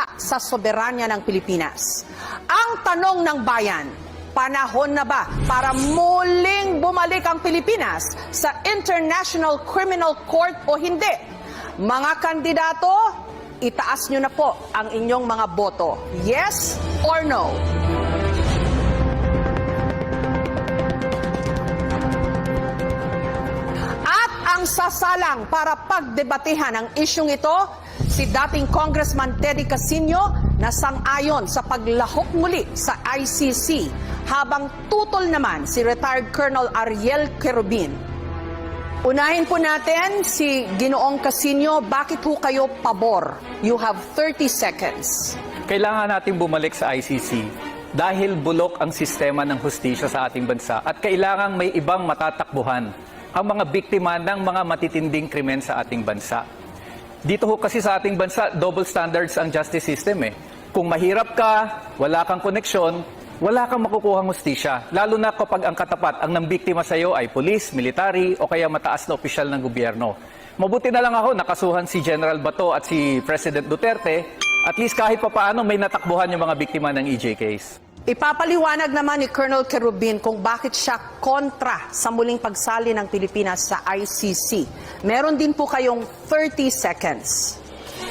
kita sa soberanya ng Pilipinas. Ang tanong ng bayan, panahon na ba para muling bumalik ang Pilipinas sa International Criminal Court o hindi? Mga kandidato, itaas nyo na po ang inyong mga boto. Yes or no? At ang sasalang para pagdebatehan ang isyong ito, si dating Congressman Teddy Casino na sang-ayon sa paglahok muli sa ICC, habang tutol naman si retired Colonel Ariel Querubin. Unahin po natin si Ginoong Casino, bakit ho kayo pabor? You have 30 seconds. Kailangan natin bumalik sa ICC dahil bulok ang sistema ng hustisya sa ating bansa at kailangang may ibang matatakbuhan ang mga biktima ng mga matitinding krimen sa ating bansa. Dito ho kasi sa ating bansa, double standards ang justice system eh. Kung mahirap ka, wala kang koneksyon, wala kang makukuhang hustisya. Lalo na kapag ang katapat, ang nambiktima sa iyo ay polis, military, o kaya mataas na opisyal ng gobyerno. Mabuti na lang ako, nakasuhan si General Bato at si President Duterte. At least kahit papaano may natakbuhan yung mga biktima ng EJ case. Ipapaliwanag naman ni Colonel Querubin kung bakit siya kontra sa muling pagsali ng Pilipinas sa ICC. Meron din po kayong 30 seconds.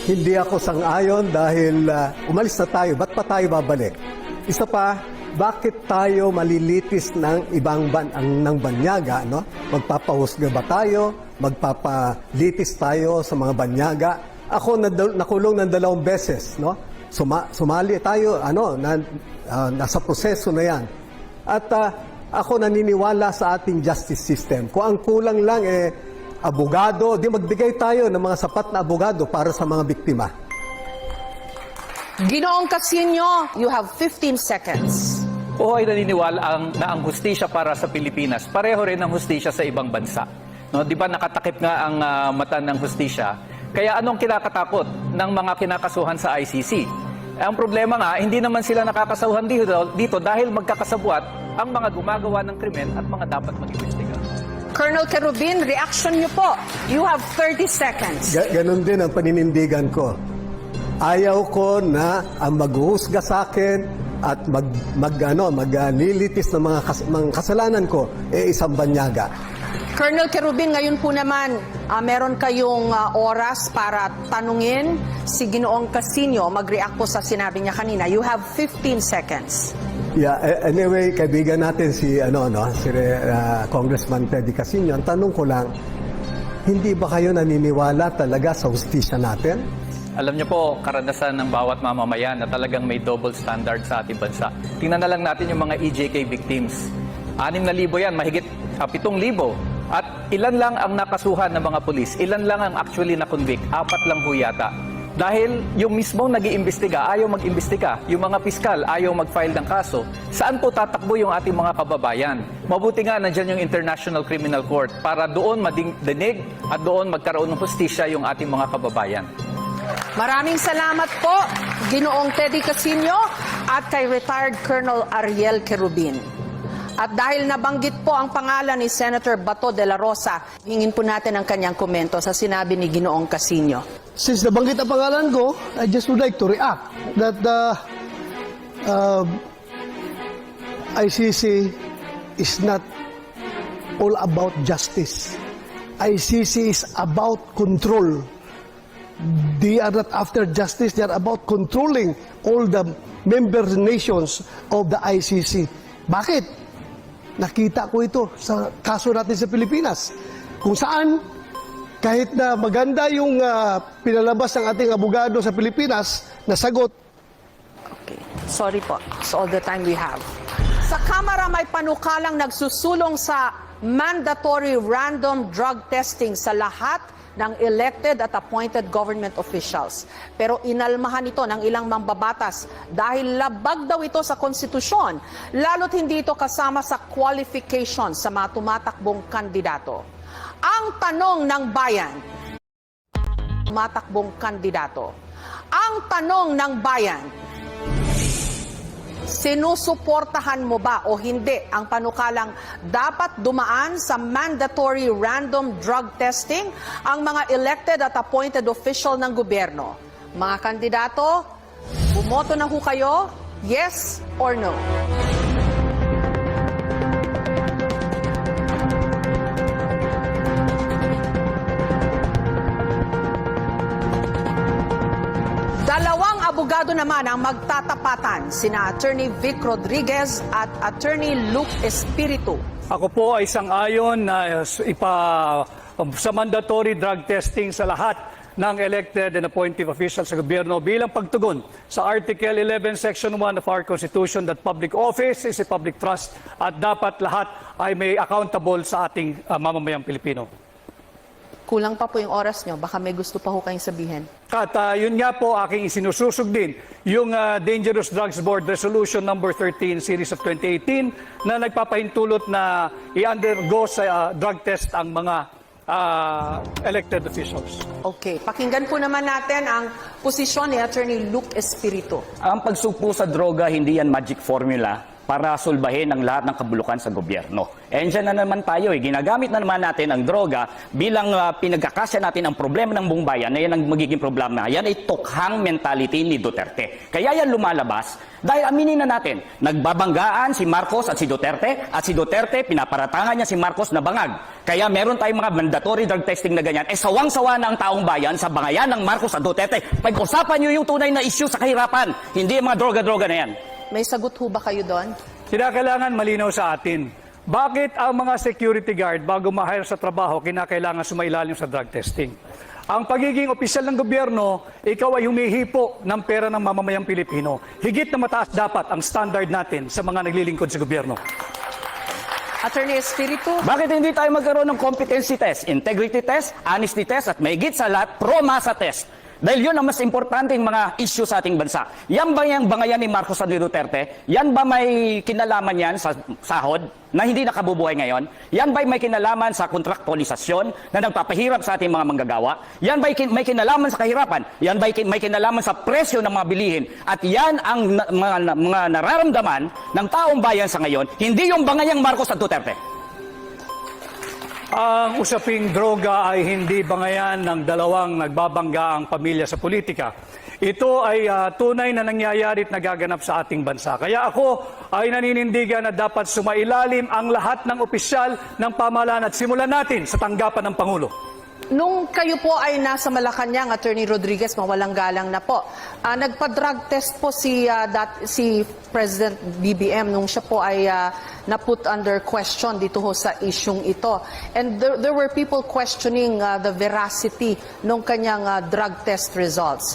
Hindi ako sang-ayon dahil ah, umalis na tayo. Ba't pa tayo babalik? Isa pa, bakit tayo malilitis ng ibang ban ang ng banyaga, no? Magpapahusga ba tayo? Magpapalitis tayo sa mga banyaga? Ako nakulong ng dalawang beses, no? Suma- sumali tayo, ano, na, ah, nasa proseso na 'yan. At ah, ako naniniwala sa ating justice system. Kung ang kulang lang eh abogado, di magbigay tayo ng mga sapat na abogado para sa mga biktima. Ginoong Casino, you have 15 seconds. O ay naniniwala ang, na ang hustisya para sa Pilipinas, pareho rin ang hustisya sa ibang bansa. No, 'Di ba nakatakip nga ang ah, mata ng hustisya? Kaya anong kinakatakot ng mga kinakasuhan sa ICC? Ang problema nga, hindi naman sila nakakasuhan dito, dito dahil magkakasabwat ang mga gumagawa ng krimen at mga dapat mag-imbestiga. Colonel Querubin, reaction niyo po. You have 30 seconds. Ga- ganon din ang paninindigan ko. Ayaw ko na ang maghuhusga sa akin at mag, mag ano, maglilitis ng mga, kas, mga kasalanan ko eh isang banyaga. Colonel Querubin, ngayon po naman, ah, meron kayong ah, oras para tanungin si Ginoong Casino. Mag-react po sa sinabi niya kanina. You have 15 seconds. Yeah, anyway, kaibigan natin si ano no, si uh, Congressman Teddy Casino. Ang tanong ko lang, hindi ba kayo naniniwala talaga sa hustisya natin? Alam niyo po, karanasan ng bawat mamamayan na talagang may double standard sa ating bansa. Tingnan na lang natin yung mga EJK victims. 6,000 yan, mahigit uh, 7,000. At ilan lang ang nakasuhan ng mga pulis, ilan lang ang actually na-convict, apat lang ho yata. Dahil yung mismong nag iimbestiga ayaw mag-imbestiga, yung mga piskal ayaw mag-file ng kaso, saan po tatakbo yung ating mga kababayan? Mabuti nga nandyan yung International Criminal Court para doon madinig at doon magkaroon ng hustisya yung ating mga kababayan. Maraming salamat po, Ginoong Teddy Casino at kay retired Colonel Ariel Querubin. At dahil nabanggit po ang pangalan ni Senator Bato de la Rosa, hingin po natin ang kanyang komento sa sinabi ni Ginoong Casino. Since nabanggit ang pangalan ko, I just would like to react that the uh, ICC is not all about justice. ICC is about control. They are not after justice, they are about controlling all the member nations of the ICC. Bakit? Nakita ko ito sa kaso natin sa Pilipinas. Kung saan kahit na maganda yung ah, pinalabas ng ating abogado sa Pilipinas na sagot, Okay. Sorry po. It's all the time we have. Sa Kamara may panukalang nagsusulong sa mandatory random drug testing sa lahat ng elected at appointed government officials. Pero inalmahan ito ng ilang mambabatas dahil labag daw ito sa konstitusyon, lalo't hindi ito kasama sa qualification sa mga tumatakbong kandidato. Ang tanong ng bayan, tumatakbong kandidato. Ang tanong ng bayan, sinusuportahan mo ba o hindi ang panukalang dapat dumaan sa mandatory random drug testing ang mga elected at appointed official ng gobyerno? Mga kandidato, Bumoto na ho kayo? Yes or no? Dalawang abogado naman ang magtatapatan, sina Attorney Vic Rodriguez at Attorney Luke Espiritu. Ako po ay sang-ayon na ipa sa mandatory drug testing sa lahat ng elected and appointed officials sa gobyerno bilang pagtugon sa Article 11, Section 1 of our Constitution that public office is a public trust at dapat lahat ay may accountable sa ating uh, mamamayang Pilipino. Kulang pa po yung oras nyo, baka may gusto pa ho kayong sabihin. At uh, yun nga po aking isinususog din yung uh, Dangerous Drugs Board Resolution number 13 series of 2018 na nagpapahintulot na i-undergo sa uh, drug test ang mga uh, elected officials. Okay, pakinggan po naman natin ang posisyon ni Attorney Luke Espiritu. Ang pagsugpo sa droga, hindi yan magic formula para sulbahin ang lahat ng kabulukan sa gobyerno. E dyan na naman tayo, eh. ginagamit na naman natin ang droga bilang uh, pinagkakasya natin ang problema ng buong bayan na yan ang magiging problema. Yan ay tukhang mentality ni Duterte. Kaya yan lumalabas dahil aminin na natin, nagbabanggaan si Marcos at si Duterte at si Duterte pinaparatangan niya si Marcos na bangag. Kaya meron tayong mga mandatory drug testing na ganyan. Eh sawang-sawa na ang taong bayan sa bangayan ng Marcos at Duterte. Pag-usapan niyo yung tunay na issue sa kahirapan, hindi mga droga-droga na yan. May sagot ho ba kayo doon? Kinakailangan malinaw sa atin. Bakit ang mga security guard bago ma-hire sa trabaho, kinakailangan sumailalim sa drug testing? Ang pagiging opisyal ng gobyerno, ikaw ay humihipo ng pera ng mamamayang Pilipino. Higit na mataas dapat ang standard natin sa mga naglilingkod sa gobyerno. Attorney Espiritu? Bakit hindi tayo magkaroon ng competency test, integrity test, honesty test, at may sa lahat, pro-masa test? Dahil yun ang mas importanteng mga issue sa ating bansa. Yan ba yung bangayan ni Marcos at ni Duterte? Yan ba may kinalaman yan sa sahod na hindi nakabubuhay ngayon? Yan ba may kinalaman sa kontraktualisasyon na nagpapahirap sa ating mga manggagawa? Yan ba may kinalaman sa kahirapan? Yan ba may kinalaman sa presyo ng mga bilihin? At yan ang na- mga, mga nararamdaman ng taong bayan sa ngayon, hindi yung bangayang Marcos at Duterte. Ang usaping droga ay hindi bangayan ng dalawang nagbabangga ang pamilya sa politika. Ito ay ah, tunay na nangyayari at nagaganap sa ating bansa. Kaya ako ay naninindigan na dapat sumailalim ang lahat ng opisyal ng pamahalaan at simulan natin sa tanggapan ng Pangulo. Nung kayo po ay nasa Malacanang, Attorney Rodriguez, mawalang galang na po. Ah, nagpa-drug test po si, ah, dat- si President BBM nung siya po ay ah, na-put under question dito ho sa isyung ito. And there, there were people questioning ah, the veracity ng kanyang ah, drug test results.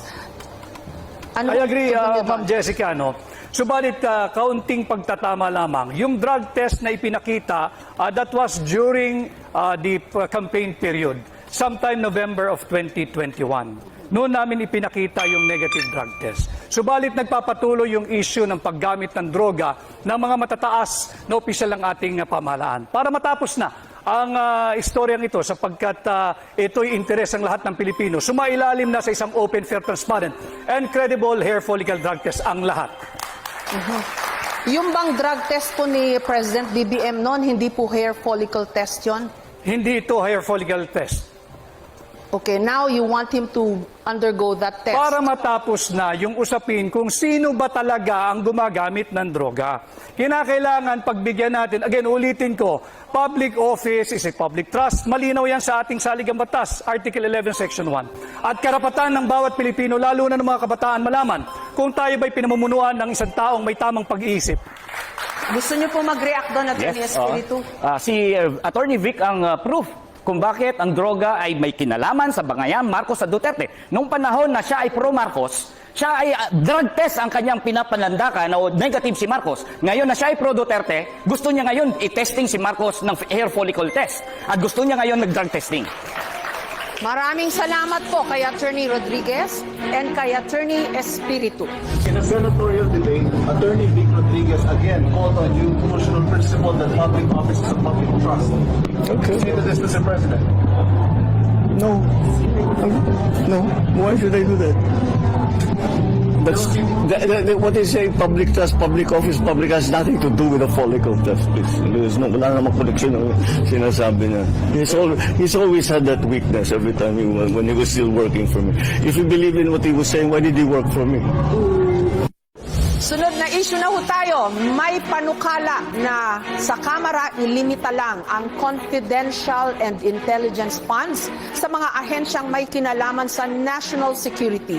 Ano I agree, uh, Ma'am? Jessica. No? Subalit, uh, kaunting pagtatama lamang. Yung drug test na ipinakita, uh, that was during uh, the uh, campaign period, sometime November of 2021. Noon namin ipinakita yung negative drug test. Subalit nagpapatuloy yung issue ng paggamit ng droga ng mga matataas na opisyal ng ating uh, pamahalaan. Para matapos na ang uh, istoryang ito sapagkat uh, ito'y interes ng lahat ng Pilipino. Sumailalim na sa isang open, fair, transparent, and credible hair follicle drug test ang lahat. Yung bang drug test po ni President BBM noon, hindi po hair follicle test yon? Hindi ito hair follicle test. Okay, now you want him to undergo that test. Para matapos na yung usapin kung sino ba talaga ang gumagamit ng droga. Kinakailangan pagbigyan natin, again ulitin ko, public office is a public trust. Malinaw yan sa ating saligang batas, Article 11, Section 1. At karapatan ng bawat Pilipino, lalo na ng mga kabataan, malaman kung tayo ba'y pinamumunuan ng isang taong may tamang pag-iisip. Gusto niyo po mag-react doon, Attorney Yes, Espiritu? Ah, si uh, Attorney Vic ang uh, proof kung bakit ang droga ay may kinalaman sa bangayan Marcos at Duterte. Noong panahon na siya ay pro-Marcos, siya ay uh, drug test ang kanyang pinapanlandakan o negative si Marcos. Ngayon na siya ay pro-Duterte, gusto niya ngayon i-testing si Marcos ng hair follicle test. At gusto niya ngayon nag-drug testing. Maraming salamat po kay Attorney Rodriguez and kay Attorney Espiritu. In a senatorial debate, Attorney Vic Rodriguez again called on you constitutional principle that public office is a public trust. Okay. Say to this, Mr. President. No. No. Why should I do that? That's, that, that, what they say, public trust, public office, public has nothing to do with the follicle test. There's no, wala namang connection ng sinasabi niya. He's, al, he's always had that weakness every time he, when he was still working for me. If he believed in what he was saying, why did he work for me? Sunod na issue na ho tayo, may panukala na sa Kamara ilimita lang ang confidential and intelligence funds sa mga ahensyang may kinalaman sa national security.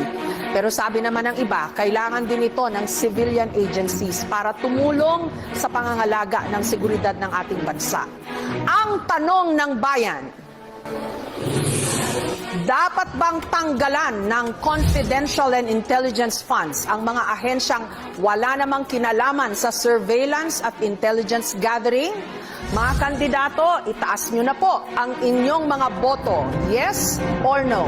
Pero sabi naman ng iba, kailangan din ito ng civilian agencies para tumulong sa pangangalaga ng seguridad ng ating bansa. Ang tanong ng bayan, dapat bang tanggalan ng confidential and intelligence funds ang mga ahensyang wala namang kinalaman sa surveillance at intelligence gathering? Mga kandidato, itaas nyo na po ang inyong mga boto. Yes or no?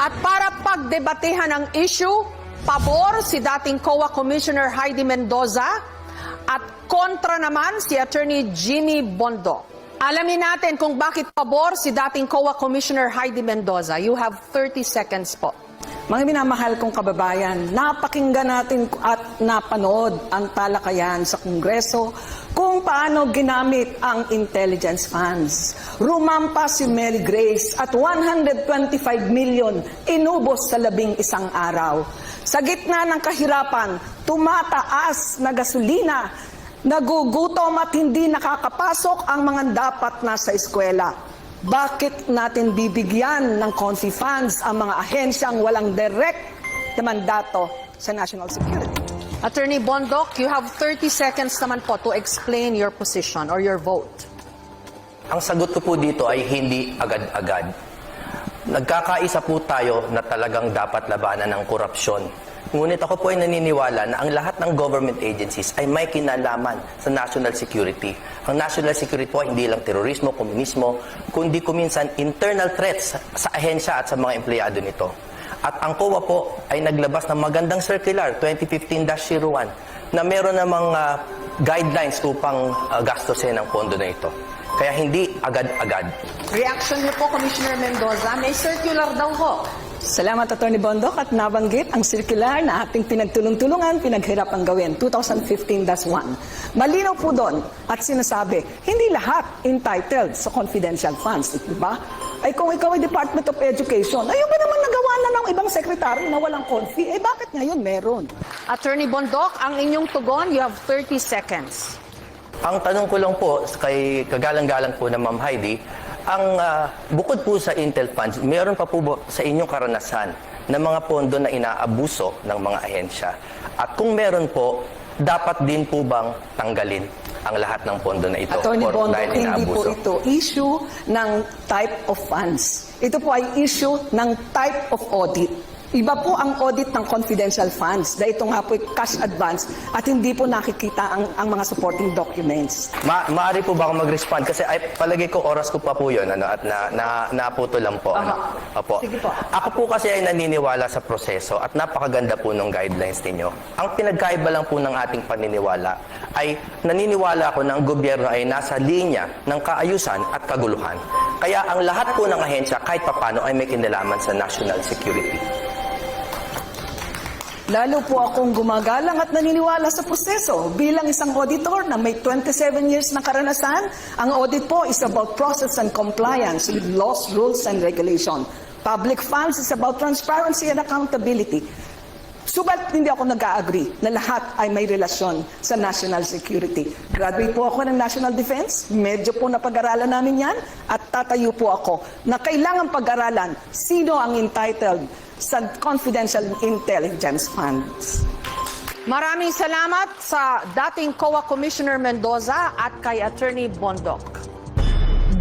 At para pagdebatehan ang issue, pabor si dating COA Commissioner Heidi Mendoza at kontra naman si Attorney Jimmy Bondo. Alamin natin kung bakit pabor si dating COA Commissioner Heidi Mendoza. You have 30 seconds po. Mga minamahal kong kababayan, napakinggan natin at napanood ang talakayan sa Kongreso kung paano ginamit ang intelligence funds. Rumampa si Mary Grace at 125 million inubos sa labing isang araw. Sa gitna ng kahirapan, tumataas na gasolina, nagugutom at hindi nakakapasok ang mga dapat nasa eskwela. Bakit natin bibigyan ng confi funds ang mga ahensyang walang direct na mandato sa national security? Attorney Bondok, you have 30 seconds naman po to explain your position or your vote. Ang sagot ko po dito ay hindi agad-agad. Nagkakaisa po tayo na talagang dapat labanan ng korupsyon. Ngunit ako po ay naniniwala na ang lahat ng government agencies ay may kinalaman sa national security. Ang national security po hindi lang terorismo, komunismo, kundi kuminsan internal threats sa ahensya at sa mga empleyado nito. At ang COA po ay naglabas ng magandang circular 2015-01 na meron namang ah, guidelines upang ah, gastusin ang pondo na ito. Kaya hindi agad-agad. Reaction niyo po, Commissioner Mendoza. May circular daw ho. Salamat, Atty. Bondok, at nabanggit ang circular na ating pinagtulong-tulungan, pinaghirapang gawin, 2015-1. Malinaw po doon at sinasabi, hindi lahat entitled sa confidential funds, di ba? Ay kung ikaw ay Department of Education, ayun ba naman nagawa na ng ibang sekretary na walang confi? Eh bakit ngayon meron? Attorney Bondok, ang inyong tugon, you have 30 seconds. Ang tanong ko lang po kay kagalang-galang po na Ma'am Heidi, ang ah, bukod po sa Intel funds, meron pa po sa inyong karanasan na mga pondo na inaabuso ng mga ahensya? At kung meron po, dapat din po bang tanggalin ang lahat ng pondo na ito Attorney or Bondo, hindi po ito issue ng type of funds. Ito po ay issue ng type of audit. Iba po ang audit ng confidential funds dahil ito nga po cash advance at hindi po nakikita ang, ang mga supporting documents. Ma maaari po ba ako mag-respond? Kasi ay, palagay ko oras ko pa po yun ano, at na, na, naputo lang po. Ano? Opo. Sige po. Ako po kasi ay naniniwala sa proseso at napakaganda po ng guidelines ninyo. Ang pinagkaiba lang po ng ating paniniwala ay naniniwala ako na ang gobyerno ay nasa linya ng kaayusan at kaguluhan. Kaya ang lahat po ng ahensya kahit papano ay may kinalaman sa national security. Lalo po akong gumagalang at naniniwala sa proseso. Bilang isang auditor na may 27 years na karanasan, ang audit po is about process and compliance with laws, rules, and regulation. Public funds is about transparency and accountability. Subalit hindi ako nag-agree na lahat ay may relasyon sa national security. Graduate po ako ng National Defense, medyo po napag-aralan namin yan, at tatayo po ako na kailangan pag-aralan sino ang entitled sa confidential intelligence funds. Maraming salamat sa dating COA Commissioner Mendoza at kay Attorney Bondok.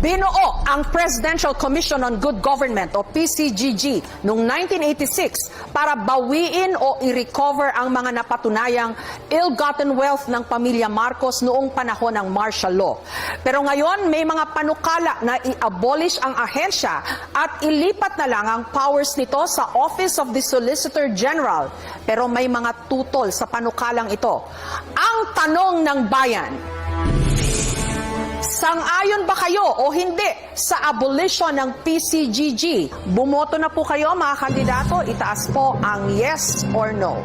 Binuo ang Presidential Commission on Good Government o PCGG noong 1986 para bawiin o i-recover ang mga napatunayang ill-gotten wealth ng pamilya Marcos noong panahon ng martial law. Pero ngayon may mga panukala na i-abolish ang ahensya at ilipat na lang ang powers nito sa Office of the Solicitor General. Pero may mga tutol sa panukalang ito. Ang tanong ng bayan, Sang-ayon ba kayo o hindi sa abolition ng PCGG? Bumoto na po kayo mga kandidato. Itaas po ang yes or no.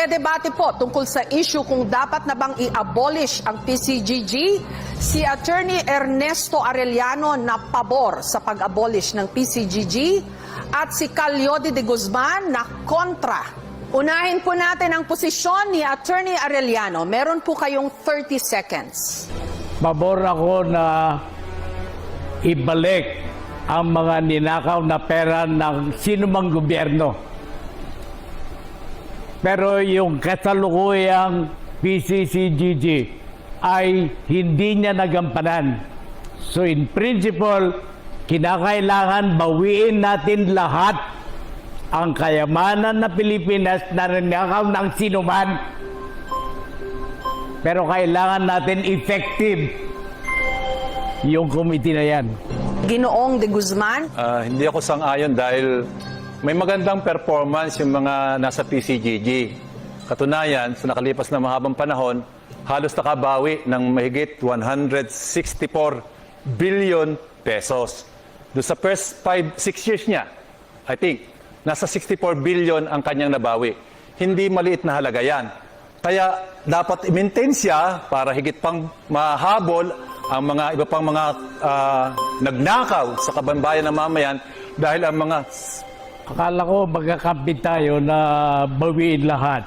Magdedebate po tungkol sa issue kung dapat na bang i-abolish ang PCGG, si Attorney Ernesto Arellano na pabor sa pag-abolish ng PCGG at si Calyodi de Guzman na kontra. Unahin po natin ang posisyon ni Attorney Arellano. Meron po kayong 30 seconds. Pabor ako na ibalik ang mga ninakaw na pera ng sinumang gobyerno. Pero yung kasalukuyang PCCGG ay hindi niya nagampanan. So in principle, kinakailangan bawiin natin lahat ang kayamanan na Pilipinas na ninakaw ng sinuman. Pero kailangan natin effective yung committee na yan. Ginoong de Guzman, Ah, hindi ako sang-ayon dahil may magandang performance yung mga nasa PCGG. Katunayan, sa nakalipas na mahabang panahon, halos nakabawi ng mahigit 164 billion pesos. Doon sa first 5, 6 years niya, I think, nasa 64 billion ang kanyang nabawi. Hindi maliit na halaga yan. Kaya dapat i-maintain siya para higit pang mahabol ang mga iba pang mga ah, nagnakaw sa kabanbayan ng mamayan dahil ang mga Akala ko magkakampi tayo na bawiin lahat.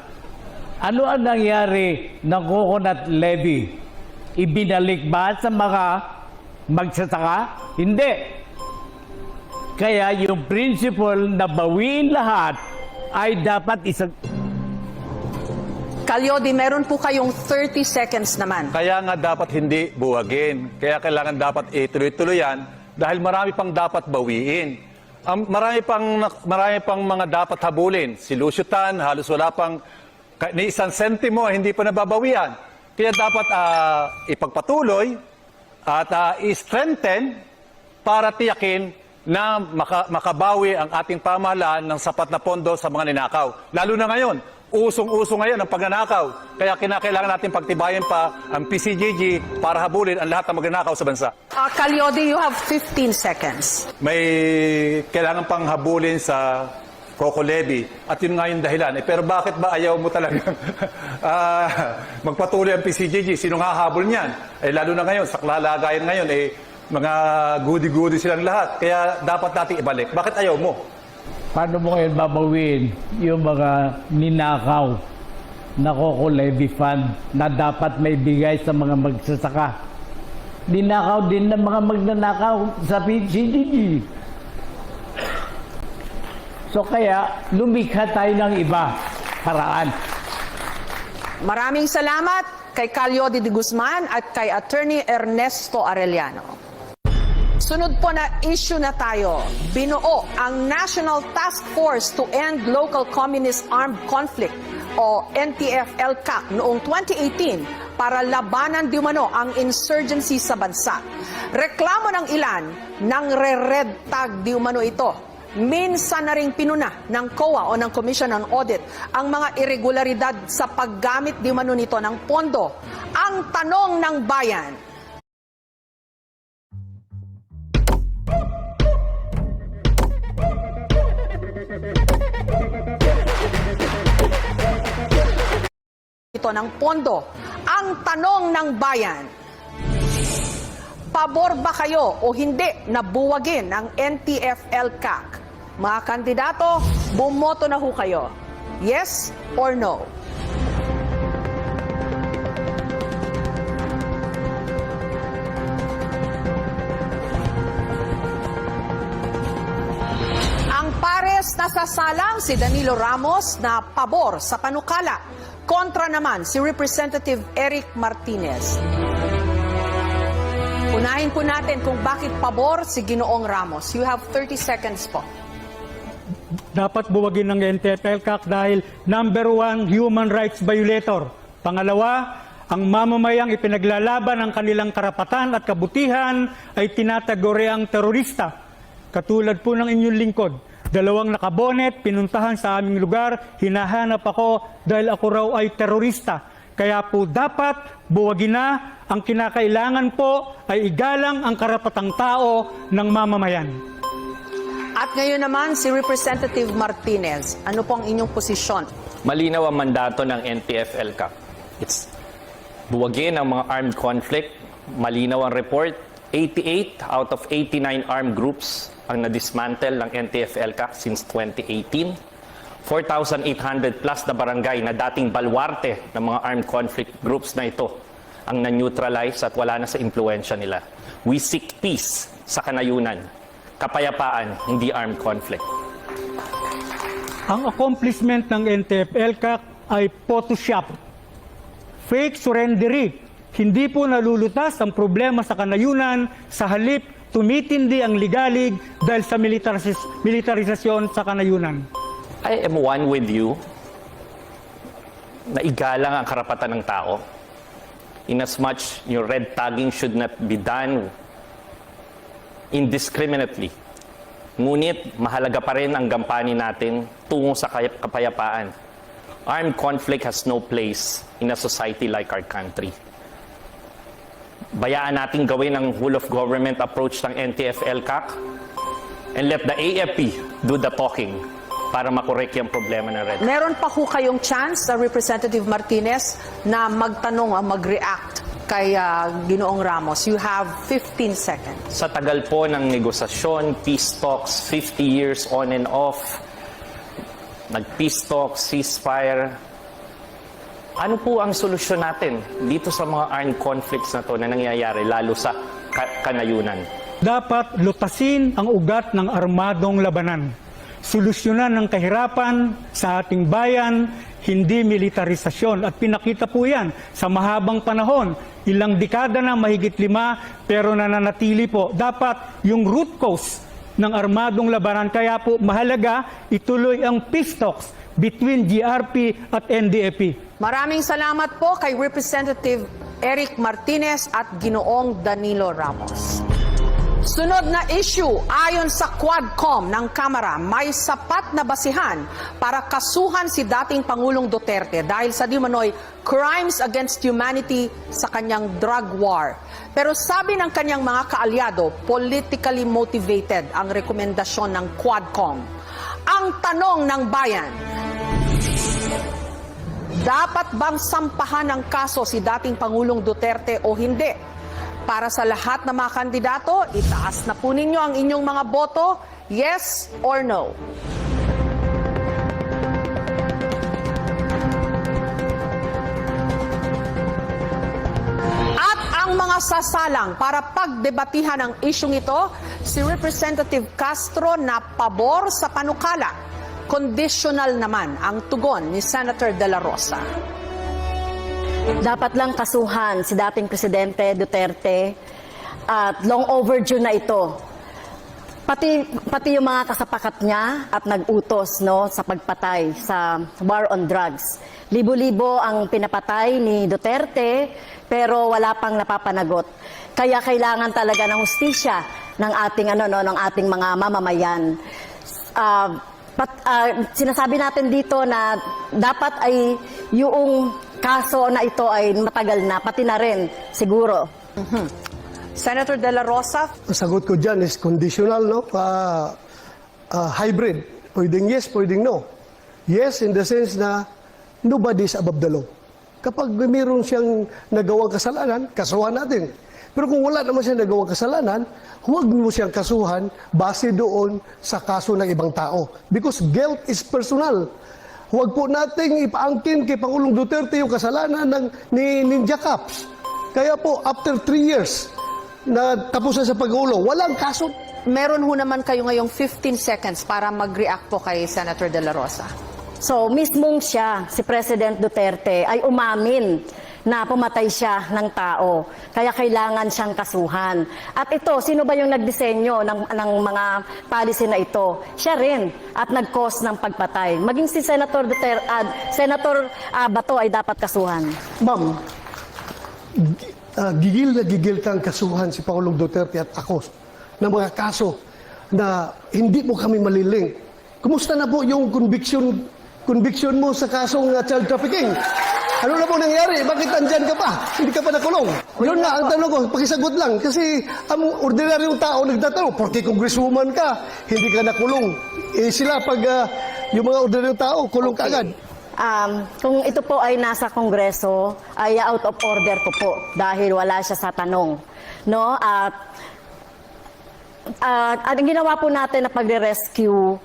Ano ang nangyari ng coconut levy? Ibinalik ba sa mga magsasaka? Hindi. Kaya yung principle na bawiin lahat ay dapat isang Calyodi, meron po kayong 30 seconds naman. Kaya nga dapat hindi buwagin. Kaya kailangan dapat ituloy-tuloy yan dahil marami pang dapat bawiin. Ang marami pang marami pang mga dapat habulin. Si Luciutan, halos wala pang ni isang sentimo hindi pa nababawian. Kaya dapat ah, ipagpatuloy at ah, i-strengthen para tiyakin na maka- makabawi ang ating pamahalaan ng sapat na pondo sa mga ninakaw. Lalo na ngayon, usong-uso ngayon ang pagnanakaw. Kaya kinakailangan natin pagtibayan pa ang PCGG para habulin ang lahat ng magnanakaw sa bansa. Uh, Calyodi, you have 15 seconds. May kailangan pang habulin sa Coco Levy at yun nga yung dahilan. Eh, pero bakit ba ayaw mo talaga ah, magpatuloy ang PCGG? Sino nga habol niyan? Eh, lalo na ngayon, sa klalagayan ngayon, eh, mga goody-goody silang lahat. Kaya dapat nating ibalik. Bakit ayaw mo? Paano mo ngayon babawiin yung mga ninakaw na Coco Levy Fund na dapat may bigay sa mga magsasaka. Ninakaw din ng mga magnanakaw sa PCGG. So kaya, lumikha tayo ng iba paraan. Maraming salamat kay Calyodi de Guzman at kay Attorney Ernesto Arellano. Sunod po na issue na tayo. Binuo ang National Task Force to End Local Communist Armed Conflict o NTF-LCAC noong 2018 para labanan di umano ang insurgency sa bansa. Reklamo ng ilan ng re-red tag di umano ito Minsan na ring pinuna ng COA o ng Commission on Audit ang mga irregularidad sa paggamit di umano nito ng pondo. Ang tanong ng bayan, ito ng pondo. Ang tanong ng bayan, pabor ba kayo o hindi na buwagin ang NTF-LCAC? Mga kandidato, bumoto na ho kayo. Yes or no? Pares na sasalang si Danilo Ramos na pabor sa panukala. Kontra naman si Representative Eric Martinez. Unahin po natin kung bakit pabor si Ginoong Ramos. You have 30 seconds po. dapat buwagin ng NTF-ELCAC dahil number one, human rights violator. Pangalawa, ang mamamayang ipinaglalaban ang kanilang karapatan at kabutihan ay tinatagore ang terorista. Katulad po ng inyong lingkod. Dalawang nakabonet, pinuntahan sa aming lugar, hinahanap ako dahil ako raw ay terorista. Kaya po dapat buwagin na ang kinakailangan po ay igalang ang karapatang tao ng mamamayan. At ngayon naman, si Representative Martinez. Ano pong inyong posisyon? Malinaw ang mandato ng NTF-ELCAC. It's buwagin ang mga armed conflict. Malinaw ang report. 88 out of 89 armed groups ang na-dismantle ng NTF-ELCAC since 2018. 4,800 plus na barangay na dating balwarte ng mga armed conflict groups na ito ang na-neutralize at wala na sa impluensya nila. We seek peace sa kanayunan. Kapayapaan, hindi armed conflict. Ang accomplishment ng NTF-ELCAC ay Photoshop. Fake surrendery. Hindi po nalulutas ang problema sa kanayunan, sa halip tumitindi ang ligalig dahil sa militaris- militarisasyon sa kanayunan. I am one with you na igalang ang karapatan ng tao. Inasmuch your red tagging should not be done indiscriminately. Ngunit mahalaga pa rin ang gampanin natin tungo sa kapayapaan. Armed conflict has no place in a society like our country. Bayaan natin gawin ang whole of government approach ng NTF-ELCAC and let the AFP do the talking para makorek yung problema ng red Meron pa ho kayong chance, sa Representative Martinez, na magtanong o mag-react kay ah, Ginoong Ramos. You have 15 seconds. Sa tagal po ng negosasyon, peace talks, 50 years on and off, nag-peace talks, ceasefire, ano po ang solusyon natin dito sa mga armed conflicts na to na nangyayari, lalo sa ka- kanayunan? Dapat lutasin ang ugat ng armadong labanan. Solusyonan ng kahirapan sa ating bayan, hindi militarisasyon. At pinakita po yan sa mahabang panahon. Ilang dekada na mahigit lima, pero nananatili po. Dapat yung root cause ng armadong labanan. Kaya po mahalaga ituloy ang peace talks between GRP at NDAP. Maraming salamat po kay Representative Eric Martinez at Ginoong Danilo Ramos. Sunod na issue, ayon sa Quadcom ng Kamara, may sapat na basihan para kasuhan si dating Pangulong Duterte dahil sa di crimes against humanity sa kanyang drug war. Pero sabi ng kanyang mga kaalyado, politically motivated ang rekomendasyon ng Quadcom. Ang tanong ng bayan, dapat bang sampahan ng kaso si dating Pangulong Duterte o hindi? Para sa lahat ng mga kandidato, itaas na po ninyo ang inyong mga boto, yes or no. At ang mga sasalang para pagdebatihan ang isyong ito, si Representative Castro na pabor sa panukala. Conditional naman ang tugon ni Senator De La Rosa. Dapat lang kasuhan si dating Presidente Duterte at long overdue na ito. Pati, pati yung mga kasapakat niya at nag-utos no, sa pagpatay sa war on drugs. Libo-libo ang pinapatay ni Duterte pero wala pang napapanagot. Kaya kailangan talaga ng hustisya ng ating ano no ng ating mga mamamayan. Ah, pat- ah, sinasabi natin dito na dapat ay yung kaso na ito ay matagal na, pati na rin siguro. Senator De La Rosa, Ang sagot ko dyan is conditional, no? Ah, ah, hybrid. Pwedeng yes, pwedeng no. Yes in the sense na nobody is above the law. Kapag mayroon siyang nagawang kasalanan, kasuhan natin. Pero kung wala naman siyang nagawang kasalanan, huwag mo siyang kasuhan base doon sa kaso ng ibang tao. Because guilt is personal. Huwag po nating ipaangkin kay Pangulong Duterte yung kasalanan ng, ni Ninja Caps. Kaya po, after three years, na tapos na sa pag-ulo, walang kaso meron ho naman kayo ngayong 15 seconds para mag-react po kay Senator De La Rosa. So, mismong siya, si President Duterte, ay umamin na pumatay siya ng tao. Kaya kailangan siyang kasuhan. At ito, sino ba yung nagdisenyo ng, ng mga policy na ito? Siya rin. At nag-cause ng pagpatay. Maging si Senator Duterte, ah, Senator ah, Bato ay dapat kasuhan. Ma'am, ah, gigil na gigil kang kasuhan si Pangulong Duterte at ako ng mga kaso na hindi mo kami maliling. Kumusta na po yung conviction conviction mo sa kasong ah, child trafficking? Ano na po nangyari? Bakit andyan ka pa? Hindi ka pa nakulong. Yun nga, ang tanong ko, pakisagot lang. Kasi ang ordinaryong tao nagtatanong, porque congresswoman ka, hindi ka nakulong. Eh sila pag ah, yung mga ordinaryong tao, kulong ka agad. Um, kung ito po ay nasa Kongreso, ay out of order ko po dahil wala siya sa tanong. No? At at ang ginawa po natin na pagre-rescue,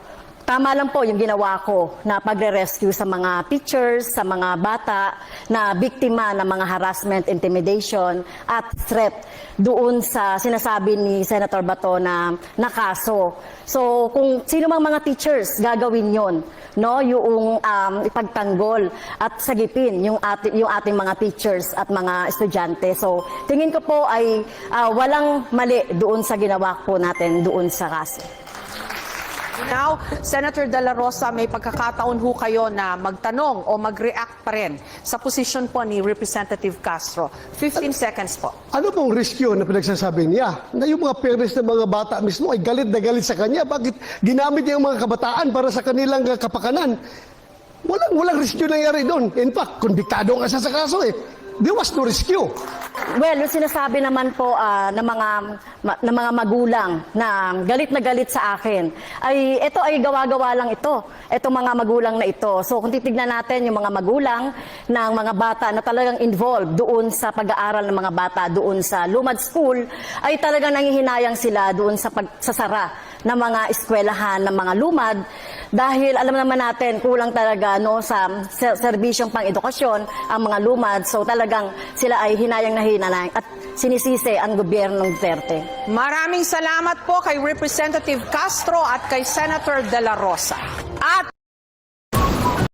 tama lang po yung ginawa ko na pagre-rescue sa mga teachers, sa mga bata na biktima ng mga harassment, intimidation at threat doon sa sinasabi ni Senator Bato na nakaso. So kung sino mang mga teachers gagawin yon, no, yung um, ipagtanggol at sagipin yung ating yung ating mga teachers at mga estudyante. So tingin ko po ay ah, walang mali doon sa ginawa po natin doon sa kaso. Now, Senator De La Rosa, may pagkakataon ho kayo na magtanong o mag-react pa rin sa posisyon po ni Representative Castro. 15 seconds po. Ano pong riskyo na pinagsasabi niya? Na yung mga parents ng mga bata mismo ay galit na galit sa kanya. Bakit ginamit niya yung mga kabataan para sa kanilang kapakanan? Walang, walang riskyo nangyari doon. In fact, kondiktado nga siya sa kaso eh. There was no rescue. Well, yung sinasabi naman po ah, ng mga ma- ng mga magulang na galit na galit sa akin, ay ito ay gawa-gawa lang ito. Ito mga magulang na ito. So kung titignan natin yung mga magulang ng mga bata na talagang involved doon sa pag-aaral ng mga bata doon sa Lumad School, ay talagang nangihinayang sila doon sa pagsasara ng mga eskwelahan ng mga lumad dahil alam naman natin kulang talaga no sa ser- serbisyong pang-edukasyon ang mga lumad so talagang sila ay hinayang na hinayang at sinisisi ang gobyerno ng Duterte. Maraming salamat po kay Representative Castro at kay Senator De La Rosa. At